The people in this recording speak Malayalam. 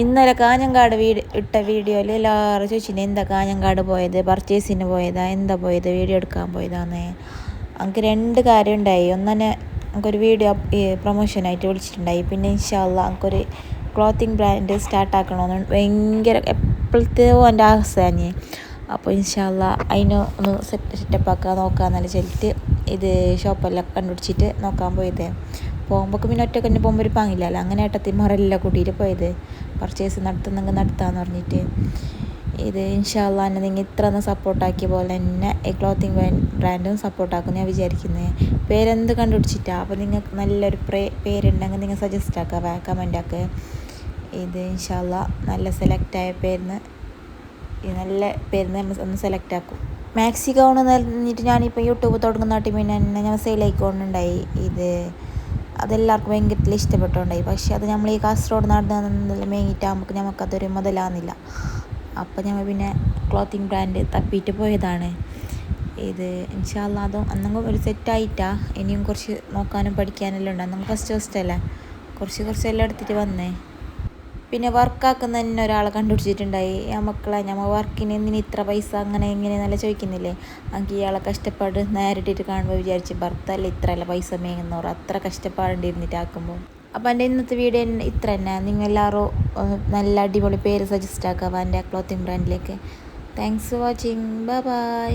ഇന്നലെ കാഞ്ഞങ്കാട് വീട് ഇട്ട വീഡിയോയിൽ എല്ലാവരും ചോദിച്ചിട്ടുണ്ട് എന്താ കാഞ്ഞങ്കാട് പോയത്? പർച്ചേസിന് പോയതാ? എന്താ പോയത്? വീഡിയോ എടുക്കാൻ പോയതാന്ന്. എനിക്ക് രണ്ട് കാര്യം ഉണ്ടായി. ഒന്നെ എനിക്കൊരു വീഡിയോ പ്രൊമോഷനായിട്ട് വിളിച്ചിട്ടുണ്ടായി. പിന്നെ ഇൻഷാല്ല എനിക്കൊരു ക്ലോത്തിങ് ബ്രാൻഡ് സ്റ്റാർട്ടാക്കണമെന്ന് ഭയങ്കര എപ്പോഴത്തെയോ എന്റെ ആസയാണ് അപ്പോൾ ഇൻഷാല്ല അതിന് ഒന്ന് സെറ്റ് സെറ്റപ്പ് ആക്കാൻ നോക്കാമെന്നല്ല ചെല്ലിട്ട് ഇത് ഷോപ്പെല്ലാം കണ്ടുപിടിച്ചിട്ട് നോക്കാൻ പോയത്. പോകുമ്പോൾ പിന്നെ ഒറ്റ തന്നെ പോകുമ്പോൾ ഒരു പാങ്ങില്ലല്ലോ അങ്ങനെ ഏട്ടത്തിമാരെല്ലാം കൂട്ടിയിട്ട് പോയത്. പർച്ചേസ് നടത്തുന്നെങ്കിൽ നടത്താമെന്ന് പറഞ്ഞിട്ട്. ഇത് ഇൻഷാല്ല എന്നെ നിങ്ങൾ ഇത്ര ഒന്ന് സപ്പോർട്ടാക്കിയ പോലെ തന്നെ ഈ ക്ലോത്തിങ് ബ്രാൻഡും സപ്പോർട്ടാക്കും ഞാൻ വിചാരിക്കുന്നത് പേരെന്ത് കണ്ടുപിടിച്ചിട്ടാ? അപ്പോൾ നിങ്ങൾക്ക് നല്ലൊരു പ്രേ പേരുണ്ടെങ്കിൽ നിങ്ങൾ സജസ്റ്റ് ആക്കുക കമന്റ് ആക്കുക ഇത് ഇൻഷാല്ല നല്ല സെലക്ട് ആയ പേരിന് നല്ല പേരിന് ഒന്ന് സെലക്ട് ആക്കും. മാക്സി ഗൗൺ എന്ന് പറഞ്ഞിട്ട് ഞാനിപ്പോൾ യൂട്യൂബ് തുടങ്ങുന്ന പിന്നെ തന്നെ ഞാൻ സെയിലായിക്കൊണ്ടുണ്ടായി ഇത് അതെല്ലാവർക്കും ഭയങ്കരത്തിൽ ഇഷ്ടപ്പെട്ടുണ്ടായി പക്ഷേ അത് നമ്മൾ ഈ കാസർഗോഡ് നടന്നെല്ലാം മേങ്ങിയിട്ടാകുമ്പോൾ നമുക്കതൊരു മുതലാകുന്നില്ല അപ്പം ഞങ്ങൾ പിന്നെ ക്ലോത്തിങ് ബ്രാൻഡ് തപ്പിയിട്ട് പോയതാണ്. ഇത് ഇൻഷാല്ല അതും അന്നെങ്കിൽ ഒരു സെറ്റായിട്ടാ ഇനിയും കുറച്ച് നോക്കാനും പഠിക്കാനെല്ലാം ഉണ്ട്. അന്നും ഫസ്റ്റ് ഫസ്റ്റ് അല്ലേ? കുറച്ച് കുറച്ചെല്ലാം എടുത്തിട്ട് വന്നേ. പിന്നെ വർക്കാക്കുന്ന തന്നെ ഒരാളെ കണ്ടുപിടിച്ചിട്ടുണ്ടായി. ആ മക്കളെ ഞമ്മ വർക്കിന് എന്തിന് ഇത്ര പൈസ? അങ്ങനെ ഇങ്ങനെ നല്ല ചോദിക്കുന്നില്ലേ? എനിക്ക് ഇയാളെ കഷ്ടപ്പാട് നേരിട്ടിട്ട് കാണുമ്പോൾ വിചാരിച്ച് ഭർത്തല്ല ഇത്രയല്ല പൈസ മേങ്ങുന്നവർ അത്ര കഷ്ടപ്പാടുണ്ടിരുന്നിട്ട് ആക്കുമ്പോൾ അപ്പോൾ എന്റെ ഇന്നത്തെ വീഡിയോ ഇത്ര തന്നെ. നിങ്ങൾ എല്ലാവരും നല്ല അടിപൊളി പേര് സജസ്റ്റ് ആക്കുക എന്റെ clothing ബ്രാൻഡിലേക്ക് thanks for watching bye bye